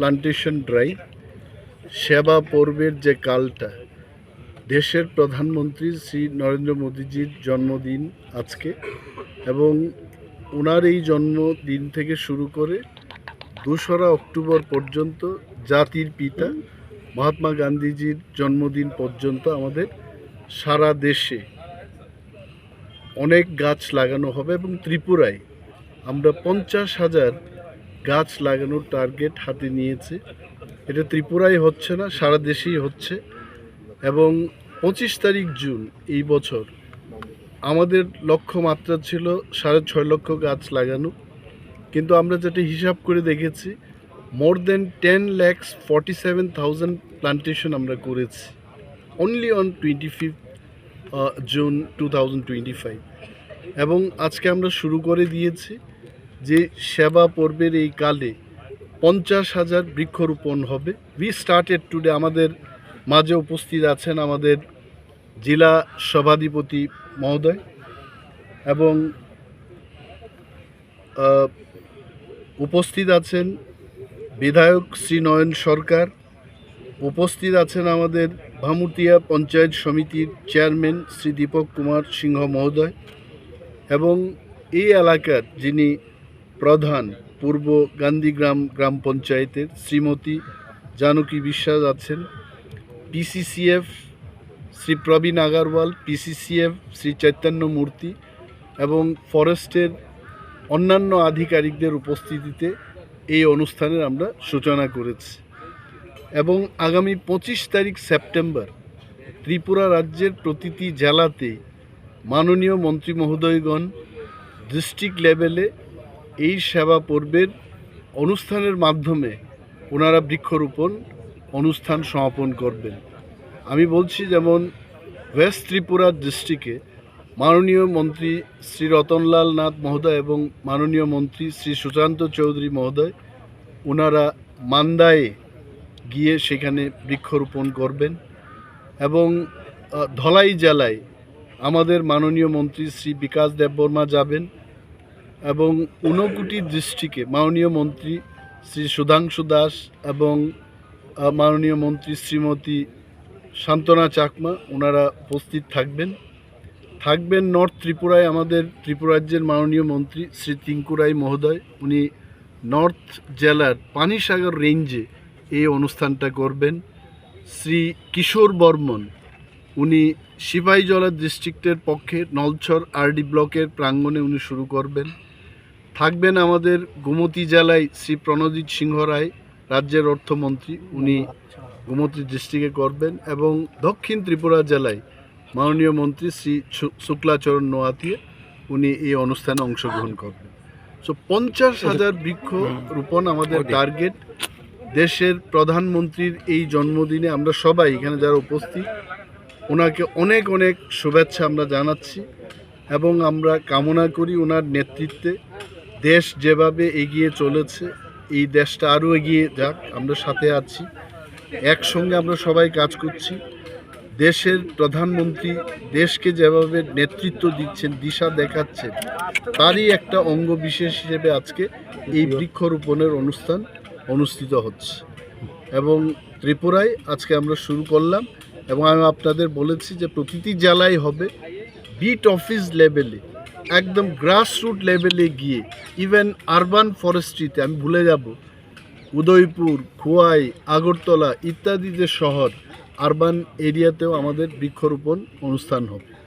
Plantation drive সেবা পর্বের যে কালটা, দেশের প্রধানমন্ত্রী শ্রী নরেন্দ্র মোদীজির জন্মদিন আজকে এবং ওনার এই জন্মদিন থেকে শুরু করে দোসরা অক্টোবর পর্যন্ত জাতির পিতা মহাত্মা গান্ধীজির জন্মদিন পর্যন্ত আমাদের সারা দেশে অনেক গাছ লাগানো হবে এবং ত্রিপুরায় আমরা পঞ্চাশ হাজার গাছ লাগানোর টার্গেট হাতে নিয়েছে। এটা ত্রিপুরায় হচ্ছে না, সারা দেশেই হচ্ছে। এবং পঁচিশ তারিখ জুন এই বছর আমাদের লক্ষ্যমাত্রা ছিল সাড়ে ছয় লক্ষ গাছ লাগানো। কিন্তু আমরা যেটা হিসাব করে দেখেছি more than ten lakhs forty seven thousand plantation আমরা করেছি। Only on twenty fifth June two thousand twenty five এবং আজকে আমরা শুরু করে দিয়েছি। যে সেবা পর্বের এই কালে পঞ্চাশ হাজার বৃক্ষরোপণ হবে। উই স্টার্টেড টুডে আমাদের মাঝে উপস্থিত আছেন আমাদের জেলা সভাধিপতি মহোদয় এবং উপস্থিত আছেন বিধায়ক শ্রী নয়ন সরকার, উপস্থিত আছেন আমাদের ভামুতিয়া পঞ্চায়েত সমিতির চেয়ারম্যান শ্রী দীপক কুমার সিংহ মহোদয় এবং এই এলাকার যিনি প্রধান পূর্ব গান্ধীগ্রাম গ্রাম পঞ্চায়েতের শ্রীমতী জানকী বিশ্বাস আছেন। পিসিসিএফ শ্রী প্রবীণ আগারওয়াল পিসিসিএফ শ্রী চৈতন্য মূর্তি এবং ফরেস্টের অন্যান্য আধিকারিকদের উপস্থিতিতে এই অনুষ্ঠানের আমরা সূচনা করেছি। এবং আগামী পঁচিশ তারিখ সেপ্টেম্বর ত্রিপুরা রাজ্যের প্রতিটি জেলাতে মাননীয় মন্ত্রী মহোদয়গণ ডিস্ট্রিক্ট লেভেলে এই সেবা পর্বের অনুষ্ঠানের মাধ্যমে ওনারা বৃক্ষরোপণ অনুষ্ঠান সমাপন করবেন। আমি বলছি যেমন ওয়েস্ট ত্রিপুরা ডিস্ট্রিক্টে মাননীয় মন্ত্রী শ্রী রতনলাল নাথ মহোদয় এবং মাননীয় মন্ত্রী শ্রী সুশান্ত চৌধুরী মহোদয় ওনারা মান্দায়ে গিয়ে সেখানে বৃক্ষরোপণ করবেন এবং ধলাই জেলায় আমাদের মাননীয় মন্ত্রী শ্রী বিকাশ দেববর্মা যাবেন। এবং ঊনকোটি দৃষ্টিকে মাননীয় মন্ত্রী শ্রী সুধাংশু দাস এবং মাননীয় মন্ত্রী শ্রীমতী শান্তনা চাকমা ওনারা উপস্থিত থাকবেন। থাকবেন নর্থ ত্রিপুরায় আমাদের ত্রিপুরা রাজ্যের মাননীয় মন্ত্রী শ্রী তিঙ্কুরাই মহোদয়। উনি নর্থ জেলার পানিসাগর রেঞ্জে এই অনুষ্ঠানটা করবেন। শ্রী কিশোর বর্মন, উনি সিপাহীজলা ডিস্ট্রিক্টের পক্ষে নলছর আরডি ব্লকের প্রাঙ্গণে উনি শুরু করবেন। থাকবেন আমাদের গোমতী জেলায় শ্রী প্রণজিৎ সিংহ রায় রাজ্যের অর্থমন্ত্রী। উনি গোমতী ডিস্ট্রিক্টে করবেন এবং দক্ষিণ ত্রিপুরা জেলায় মাননীয় মন্ত্রী শ্রী শুক্লাচরণ নোয়াতিয়া উনি এই অনুষ্ঠানে অংশগ্রহণ করবেন। সো পঞ্চাশ হাজার বৃক্ষ রোপণ আমাদের টার্গেট দেশের প্রধানমন্ত্রীর এই জন্মদিনে আমরা সবাই এখানে যারা উপস্থিত ওনাকে অনেক অনেক শুভেচ্ছা আমরা জানাচ্ছি এবং আমরা কামনা করি ওনার নেতৃত্বে। দেশ যেভাবে এগিয়ে চলেছে, এই দেশটা আরও এগিয়ে যাক, আমরা সাথে আছি, একসঙ্গে আমরা সবাই কাজ করছি। দেশের প্রধানমন্ত্রী দেশকে যেভাবে নেতৃত্ব দিচ্ছেন, দিশা দেখাচ্ছেন, তারই একটা অঙ্গ বিশেষ হিসেবে আজকে এই বৃক্ষরোপণের অনুষ্ঠান অনুষ্ঠিত হচ্ছে। এবং ত্রিপুরায় আজকে আমরা শুরু করলাম এবং আমি আপনাদের বলেছি যে প্রতিটি জেলায় হবে বিট অফিস লেভেলে একদম গ্রাসরুট লেভেলে গিয়ে ইভেন আরবান ফরেস্ট্রিতে আমি ভুলে যাব, উদয়পুর, খোয়াই, আগরতলা ইত্যাদি যে শহর আরবান এরিয়াতেও আমাদের বৃক্ষরোপণ অনুষ্ঠান হবে।